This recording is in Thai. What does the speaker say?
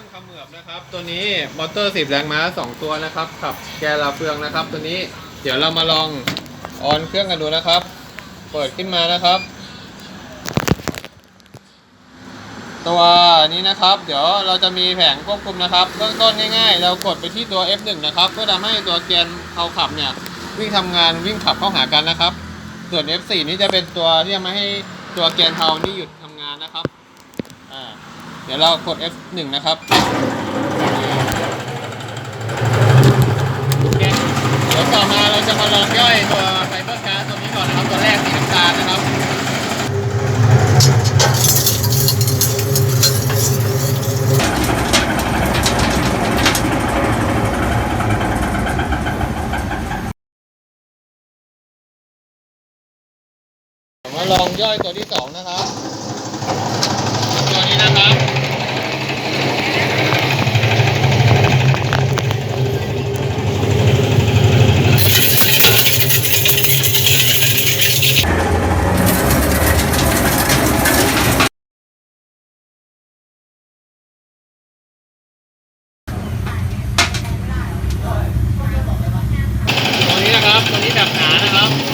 รื่องขมือบนะครับ ตัวนี้มอเตอร์10แรงม้า2ตัวนะครับขับแกนลาเฟืองนะครับ ตัวนี้เดี๋ยวเรามาลองออนเครื่องกันดูนะครับ เปิดขึ้นมานะครับ ตัวนี้นะครับ เดี๋ยวเราจะมีแผงควบคุมนะครับเบื้องต้นง่ายๆ เรากดไปที่ตัว F1 นะครับเพื่อทำให้ตัวแกนเขาขับเนี่ยวิ่งทำงานวิ่งขับเข้าหากันนะครับ ส่วน F4 นี้จะเป็นตัวที่จะมาให้ตัวแกนเทานี่หยุดทำงานนะครับอ่า ดี๋ยวเรากด F1 นะครับโอเคเดี๋ยวต่อมาเราจะมาลองย่อยตัวไฟเบอร์การ์ดตัวนี้ก่อนนะครับ ตัวแรกสีน้ำตาลนะครับมาลองย่อยตัวที่สองนะครับตัวนี้นะครับ วันนี้แบบหนานะครับ